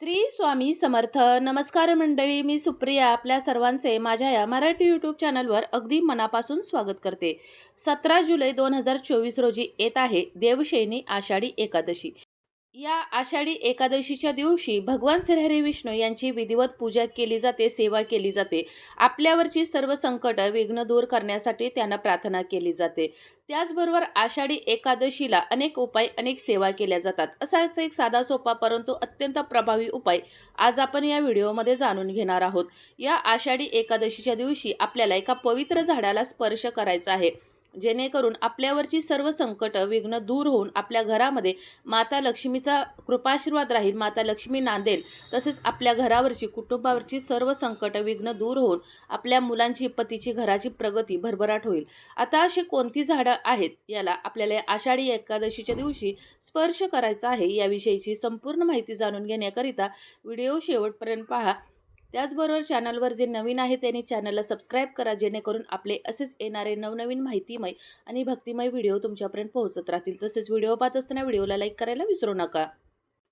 श्री स्वामी समर्थ. नमस्कार मंडळी मी सुप्रिया आपल्या सर्वांचे माझ्या या मराठी यूट्यूब चॅनलवर अगदी मनापासून स्वागत करते. सतरा जुलै दोन हजार चोवीस रोजी येत आहे देवशैनी आषाढी एकादशी. या आषाढी एकादशीच्या दिवशी भगवान श्रीहरी विष्णू यांची विधिवत पूजा केली जाते सेवा केली जाते. आपल्यावरची सर्व संकट विघ्न दूर करण्यासाठी त्यांना प्रार्थना केली जाते. त्याचबरोबर आषाढी एकादशीला अनेक उपाय अनेक सेवा केल्या जातात. असाच एक साधा सोपा परंतु अत्यंत प्रभावी उपाय आज आपण या व्हिडिओमध्ये जाणून घेणार आहोत. या आषाढी एकादशीच्या दिवशी आपल्याला एका पवित्र झाडाला स्पर्श करायचा आहे. जेणेकरून आपल्यावरची सर्व संकट विघ्न दूर होऊन आपल्या घरामध्ये माता लक्ष्मीचा कृपाशीर्वाद राहील माता लक्ष्मी नांदेल. तसेच आपल्या घरावरची कुटुंबावरची सर्व संकट विघ्न दूर होऊन आपल्या मुलांची पतीची घराची प्रगती भरभराट होईल. आता अशी कोणती झाडं आहेत याला आपल्याला आषाढी एकादशीच्या दिवशी स्पर्श करायचा आहे याविषयीची संपूर्ण माहिती जाणून घेण्याकरिता व्हिडिओ शेवटपर्यंत पहा. त्याचबरोबर चॅनलवर जे नवीन आहे त्यांनी चॅनलला सबस्क्राईब करा जेणेकरून आपले असेच येणारे नवनवीन माहितीमय आणि भक्तिमय व्हिडिओ तुमच्यापर्यंत पोहोचत राहतील. तसेच व्हिडिओ पाहत असताना व्हिडिओला लाईक करायला विसरू नका.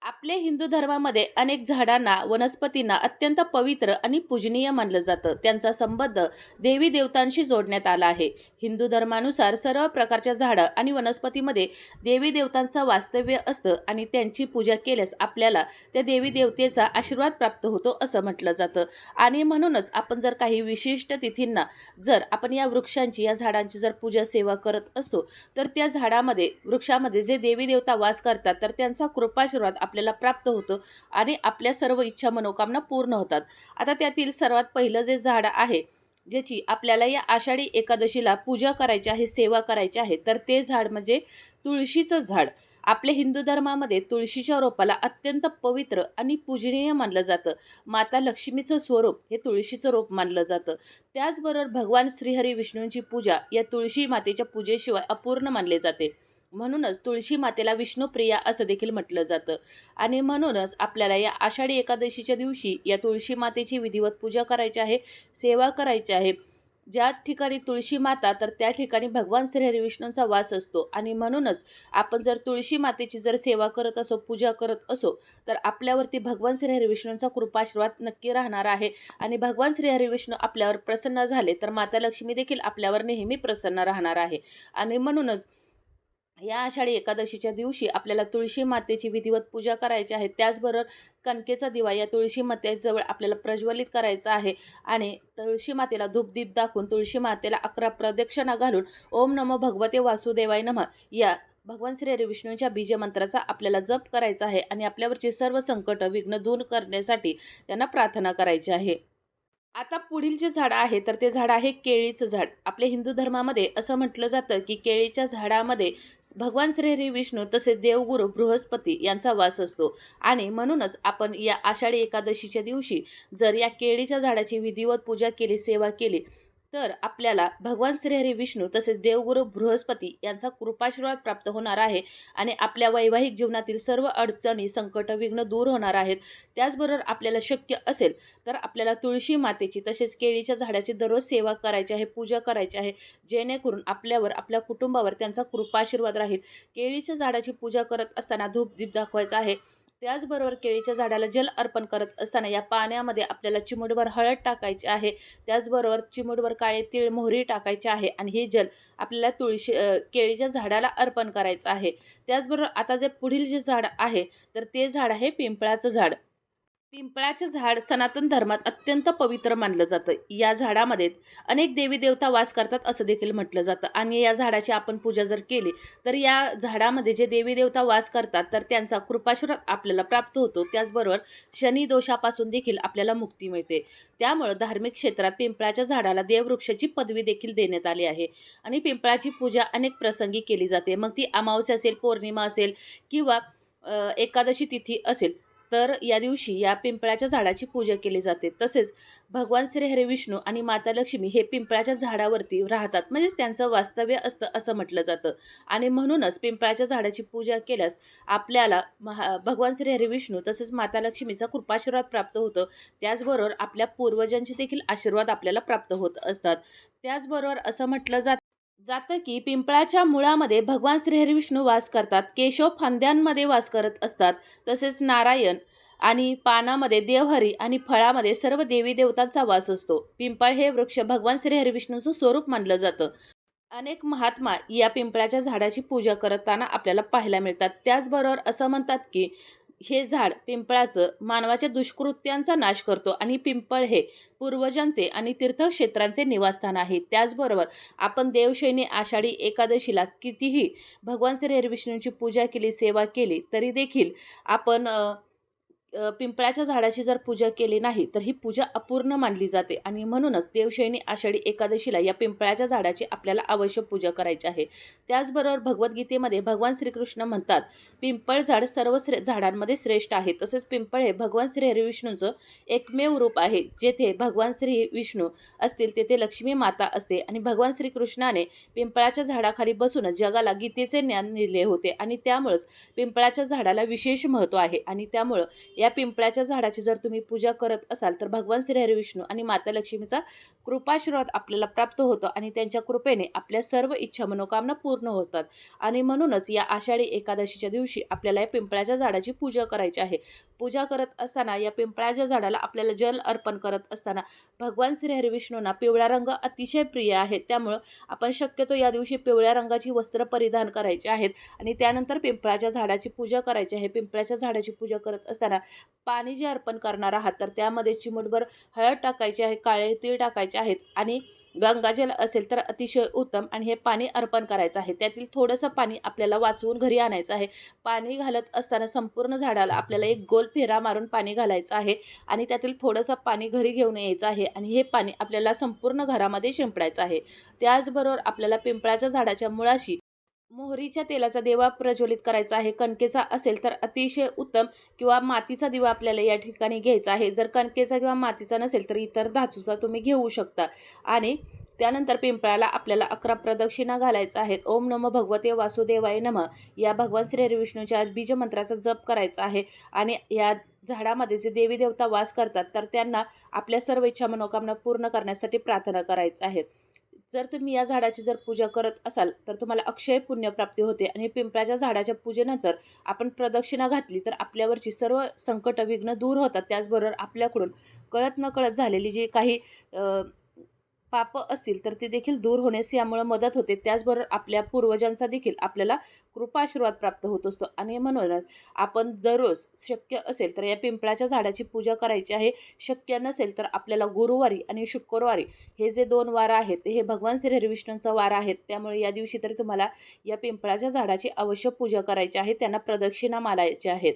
आपले हिंदू धर्मामध्ये अनेक झाडांना वनस्पतींना अत्यंत पवित्र आणि पूजनीय मानलं जातं. त्यांचा संबंध देवी देवतांशी जोडण्यात आला आहे. हिंदू धर्मानुसार सर्व प्रकारच्या झाडं आणि वनस्पतीमध्ये देवी देवतांचं वास्तव्य असतं आणि त्यांची पूजा केल्यास आपल्याला त्या देवी देवतेचा आशीर्वाद प्राप्त होतो असं म्हटलं जातं. आणि म्हणूनच आपण जर काही विशिष्ट तिथींना जर आपण या वृक्षांची या झाडांची जर पूजा सेवा करत असो तर त्या झाडामध्ये वृक्षामध्ये जे देवी देवता वास करतात तर त्यांचा कृपाशीर्वाद आपल्याला प्राप्त होतं आणि आपल्या सर्व इच्छा मनोकामना पूर्ण होतात. आता त्यातील सर्वात पहिलं जे झाड आहे ज्याची आपल्याला या आषाढी एकादशीला पूजा करायची आहे सेवा करायची आहे तर ते झाड म्हणजे तुळशीचं झाड. आपल्या हिंदू धर्मामध्ये तुळशीच्या रोपाला अत्यंत पवित्र आणि पूजनीय मानलं जातं. माता लक्ष्मीचं स्वरूप हे तुळशीचं रोप मानलं जातं. त्याचबरोबर भगवान श्रीहरी विष्णूंची पूजा या तुळशी मातेच्या पूजेशिवाय अपूर्ण मानले जाते. म्हणूनच तुळशी मातेला विष्णुप्रिया असं देखील म्हटलं जातं. आणि म्हणूनच आपल्याला या आषाढी एकादशीच्या दिवशी या तुळशी मातेची विधिवत पूजा करायची आहे सेवा करायची आहे. ज्या ठिकाणी तुळशी माता तर त्या ठिकाणी भगवान श्री विष्णूंचा वास असतो. आणि म्हणूनच आपण जर तुळशी मातेची जर सेवा करत असो पूजा करत असो तर आपल्यावरती भगवान श्री विष्णूंचा कृपाशीर्वाद नक्की राहणार आहे. आणि भगवान श्री विष्णू आपल्यावर प्रसन्न झाले तर माता लक्ष्मी देखील आपल्यावर नेहमी प्रसन्न राहणार आहे. आणि म्हणूनच या आषाढी एकादशीच्या दिवशी आपल्याला तुळशी मातेची विधिवत पूजा करायची आहे. त्याचबरोबर कणकेचा दिवा या तुळशी मातेजवळ आपल्याला प्रज्वलित करायचा आहे आणि तुळशी मातेला धूपदीप दाखवून तुळशी मातेला अकरा प्रदक्षिणा घालून ओम नमो भगवते वासुदेवाय नमः या भगवान श्री हरी विष्णूंच्या बीजमंत्राचा आपल्याला जप करायचा आहे आणि आपल्यावरचे सर्व संकट विघ्न दूर करण्यासाठी त्यांना प्रार्थना करायची आहे. आता पुढील जे झाड आहे तर ते झाड आहे केळीचं झाड. आपल्या हिंदू धर्मामध्ये असं म्हटलं जातं की केळीच्या झाडामध्ये भगवान श्रीहरी विष्णू तसेच देवगुरु बृहस्पती यांचा वास असतो. आणि म्हणूनच आपण या आषाढी एकादशीच्या दिवशी जर या केळीच्या झाडाची विधिवत पूजा केली सेवा केली तर आपल्याला भगवान श्रीहरी विष्णू तसेच देवगुरु बृहस्पती यांचा कृपाशीर्वाद प्राप्त होणार आहे आणि आपल्या वैवाहिक जीवनातील सर्व अडचणी संकट विघ्न दूर होणार आहेत. त्याचबरोबर आपल्याला शक्य असेल तर आपल्याला तुळशी मातेची तसेच केळीच्या झाडाची दररोज सेवा करायची आहे पूजा करायची आहे. जेणेकरून आपल्यावर आपल्या कुटुंबावर त्यांचा कृपाशीर्वाद राहील. केळीच्या झाडाची पूजा करत असताना धूप दीप दाखवायचा आहे. त्याचबरोबर केळीच्या झाडाला जल अर्पण करत असताना या पाण्यामध्ये आपल्याला चिमूटभर हळद टाकायची आहे. त्याचबरोबर चिमूटभर काळे तीळ मोहरी टाकायची आहे आणि हे जल आपल्याला तुळशी केळीच्या झाडाला अर्पण करायचं आहे. त्याचबरोबर आता जे पुढील जे झाड आहे तर ते झाड आहे पिंपळाचं झाड. पिंपळाचे झाड सनातन धर्मात अत्यंत पवित्र मानलं जातं. या झाडामध्ये अनेक देवी देवता वास करतात असं देखील म्हटलं जातं. आणि या झाडाची आपण पूजा जर केली तर या झाडामध्ये जे देवी देवता वास करतात तर त्यांचा कृपाशीर्वाद आपल्याला प्राप्त होतो. त्याचबरोबर शनी दोषापासून देखील आपल्याला मुक्ती मिळते. त्यामुळं धार्मिक क्षेत्रात पिंपळाच्या झाडाला देववृक्षाची पदवी देखील देण्यात आली आहे. आणि पिंपळाची पूजा अनेक प्रसंगी केली जाते. मग ती अमावस्या असेल पौर्णिमा असेल किंवा एकादशी तिथी असेल तर या दिवशी या पिंपळाच्या झाडाची पूजा केली जाते. तसेच भगवान श्री हरी विष्णू आणि माता लक्ष्मी हे पिंपळाच्या झाडावरती राहतात. म्हणजेच त्यांचं वास्तव्य असतं असं म्हटलं जातं. आणि म्हणूनच पिंपळाच्या झाडाची पूजा केल्यास आपल्याला महा भगवान श्री हरी विष्णू तसेच माता लक्ष्मीचा कृपाशीर्वाद प्राप्त होतं. त्याचबरोबर आपल्या पूर्वजांचे देखील आशीर्वाद आपल्याला प्राप्त होत असतात. त्याचबरोबर असं म्हटलं जातं जातं की पिंपळाच्या मुळामध्ये भगवान श्रीहरी विष्णू वास करतात केशव फांद्यांमध्ये वास करत असतात तसेच नारायण आणि पानामध्ये देवहरी आणि फळामध्ये सर्व देवी देवतांचा वास असतो. पिंपळ हे वृक्ष भगवान श्रीहरिविष्णूंचं स्वरूप मानलं जातं. अनेक महात्मा या पिंपळाच्या झाडाची पूजा करताना आपल्याला पाहायला मिळतात. त्याचबरोबर असं म्हणतात की हे झाड पिंपळाचं मानवाच्या दुष्कृत्यांचा नाश करतो आणि पिंपळ हे पूर्वजांचे आणि तीर्थक्षेत्रांचे निवासस्थान आहे. त्याचबरोबर आपण देवशैनी आषाढी एकादशीला कितीही भगवान श्री हरिविष्णूंची पूजा केली सेवा केली तरी देखील आपण पिंपळाच्या झाडाची जर पूजा केली नाही तर ही पूजा अपूर्ण मानली जाते. आणि म्हणूनच देवशैनी आषाढी एकादशीला या पिंपळाच्या झाडाची आपल्याला अवश्य पूजा करायची आहे. त्याचबरोबर भगवद्गीतेमध्ये भगवान श्रीकृष्ण म्हणतात पिंपळ झाड सर्व श्रे झाडांमध्ये श्रेष्ठ आहे. तसेच पिंपळ हे भगवान श्री हरिविष्णूंचं एकमेव रूप आहे. जेथे भगवान श्री विष्णू असतील तेथे लक्ष्मी माता असते. आणि भगवान श्रीकृष्णाने पिंपळाच्या झाडाखाली बसूनच जगाला गीतेचे ज्ञान दिले होते. आणि त्यामुळंच पिंपळाच्या झाडाला विशेष महत्त्व आहे. आणि त्यामुळं या पिंपळाच्या झाडाची जर तुम्ही पूजा करत असाल तर भगवान श्री हरिविष्णू आणि माता लक्ष्मीचा कृपाशीर्वाद आपल्याला प्राप्त होतो आणि त्यांच्या कृपेने आपल्या सर्व इच्छा मनोकामना पूर्ण होतात. आणि म्हणूनच या आषाढी एकादशीच्या दिवशी आपल्याला या पिंपळाच्या झाडाची पूजा करायची आहे. पूजा करत असताना या पिंपळाच्या झाडाला आपल्याला जल अर्पण करत असताना भगवान श्री हरिविष्णूंना पिवळा रंग अतिशय प्रिय आहे. त्यामुळं आपण शक्यतो या दिवशी पिवळ्या रंगाची वस्त्र परिधान करायची आहेत. आणि त्यानंतर पिंपळाच्या झाडाची पूजा करायची आहे. पिंपळाच्या झाडाची पूजा करत असताना पाणी जे अर्पण करणार आहात तर त्यामध्ये चिमूटभर हळद टाकायची आहे काळे तीळ टाकायचे आहेत आणि गंगाजल असेल तर अतिशय उत्तम आणि हे पाणी अर्पण करायचं आहे. त्यातील थोडंसं पाणी आपल्याला वाचवून घरी आणायचं आहे. पाणी घालत असताना संपूर्ण झाडाला आपल्याला एक गोल फेरा मारून पाणी घालायचं आहे आणि त्यातील थोडंसं पाणी घरी घेऊन यायचं आहे आणि हे पाणी आपल्याला संपूर्ण घरामध्ये शिंपडायचं आहे. त्याचबरोबर आपल्याला पिंपळाच्या झाडाच्या मुळाशी मोहरीच्या तेलाचा दिवा प्रज्वलित करायचा आहे. कणकेचा असेल तर अतिशय उत्तम किंवा मातीचा दिवा आपल्याला या ठिकाणी घ्यायचा आहे. जर कणकेचा किंवा मातीचा नसेल तर इतर धातूचा तुम्ही घेऊ शकता. आणि त्यानंतर पिंपळाला आपल्याला अकरा प्रदक्षिणा घालायचा आहेत. ओम नम भगवते वासुदेवाय नम. या भगवान श्री हरिविष्णूच्या बीजमंत्राचा जप करायचा आहे. आणि या झाडामध्ये जे देवी देवता वास करतात तर त्यांना आपल्या सर्व इच्छा मनोकामना पूर्ण करण्यासाठी प्रार्थना करायचं आहे. जर तुम्ही या झाडाची जर पूजा करत असाल तर तुम्हाला अक्षय पुण्यप्राप्ती होते आणि पिंपळाच्या झाडाच्या पूजेनंतर आपण प्रदक्षिणा घातली तर आपल्यावरची सर्व संकट विघ्न दूर होतात. त्याचबरोबर आपल्याकडून कळत न कळत झालेली जी काही पापं असतील तर ते देखील दूर होण्यास यामुळे मदत होते. त्याचबरोबर आपल्या पूर्वजांचा देखील आपल्याला कृपाशीर्वाद प्राप्त होत असतो. आणि म्हणूनच आपण दररोज शक्य असेल तर या पिंपळाच्या झाडाची पूजा करायची आहे. शक्य नसेल तर आपल्याला गुरुवारी आणि शुक्रवारी हे जे दोन वार आहेत हे भगवान श्री हरिविष्णूंचा वार आहेत. त्यामुळे या दिवशी तरी तुम्हाला या पिंपळाच्या झाडाची अवश्य पूजा करायची आहे. त्यांना प्रदक्षिणा मारायच्या आहेत.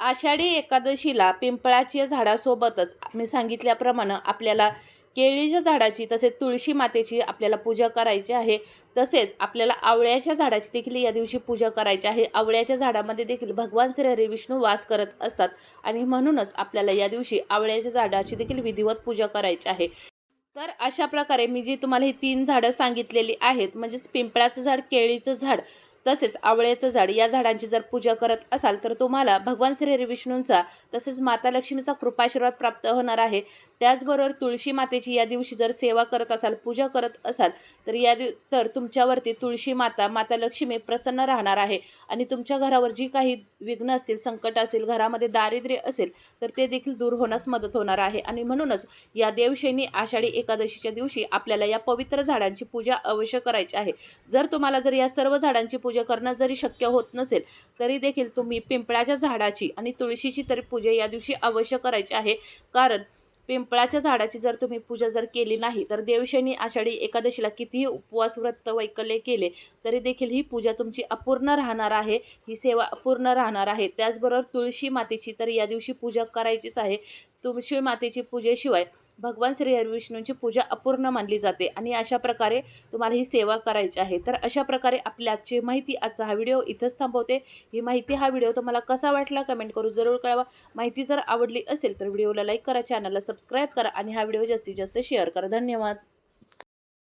आषाढी एकादशीला पिंपळाच्या झाडासोबतच मी सांगितल्याप्रमाणे आपल्याला केळीच्या झाडाची तसेच तुळशी मातेची आपल्याला पूजा करायची आहे. तसेच आपल्याला आवळ्याच्या झाडाची देखील या दिवशी पूजा करायची आहे. आवळ्याच्या झाडामध्ये देखील भगवान श्री हरी विष्णू वास करत असतात आणि म्हणूनच आपल्याला या दिवशी आवळ्याच्या झाडाची देखील विधिवत पूजा करायची आहे. तर अशा प्रकारे मी जी तुम्हाला ही तीन झाडं सांगितलेली आहेत म्हणजेच पिंपळाचं झाड केळीचं झाड तसेच आवळ्याचं झाड या झाडांची जर पूजा करत असाल तर तुम्हाला भगवान श्री हरी विष्णूंचा तसेच माता लक्ष्मीचा कृपाशीर्वाद प्राप्त होणार आहे. त्याचबरोबर तुळशी मातेची या दिवशी जर सेवा करत असाल पूजा करत असाल तर या दिव तर तुमच्यावरती तुळशी माता माता लक्ष्मी प्रसन्न राहणार आहे. आणि तुमच्या घरावर जी काही विघ्न असतील संकट असेल घरामध्ये दारिद्र्य असेल तर ते देखील दूर होण्यास मदत होणार आहे. आणि म्हणूनच या देवशैनी आषाढी एकादशीच्या दिवशी आपल्याला या पवित्र झाडांची पूजा अवश्य करायची आहे. जर तुम्हाला जर या सर्व झाडांची पूजा पूजा करणं जरी शक्य होत नसेल तरी देखील तुम्ही पिंपळाच्या झाडाची आणि तुळशीची तरी पूजा या दिवशी अवश्य करायची आहे. कारण पिंपळाच्या झाडाची जर तुम्ही पूजा जर केली नाही तर देवशनी आषाढी एकादशीला कितीही उपवास व्रत वैकल्य केले तरी देखील ही पूजा तुमची अपूर्ण राहणार आहे. ही सेवा अपूर्ण राहणार आहे. त्याचबरोबर तुळशी मातेची तर या दिवशी पूजा करायचीच आहे. तुळशी मातेची पूजेशिवाय भगवान श्री हरविष्णूंची पूजा अपूर्ण मानली जाते आणि अशा प्रकारे तुम्हाला ही सेवा करायची आहे. तर अशा प्रकारे आपल्याची आजची माहिती आजचा हा व्हिडिओ इथंच थांबवते. ही माहिती हा व्हिडिओ तुम्हाला कसा वाटला कमेंट करून जरूर कळवा. माहिती जर आवडली असेल तर व्हिडिओला लाईक करा चॅनलला सबस्क्राईब करा आणि हा व्हिडिओ जास्तीत जास्त शेअर करा. धन्यवाद.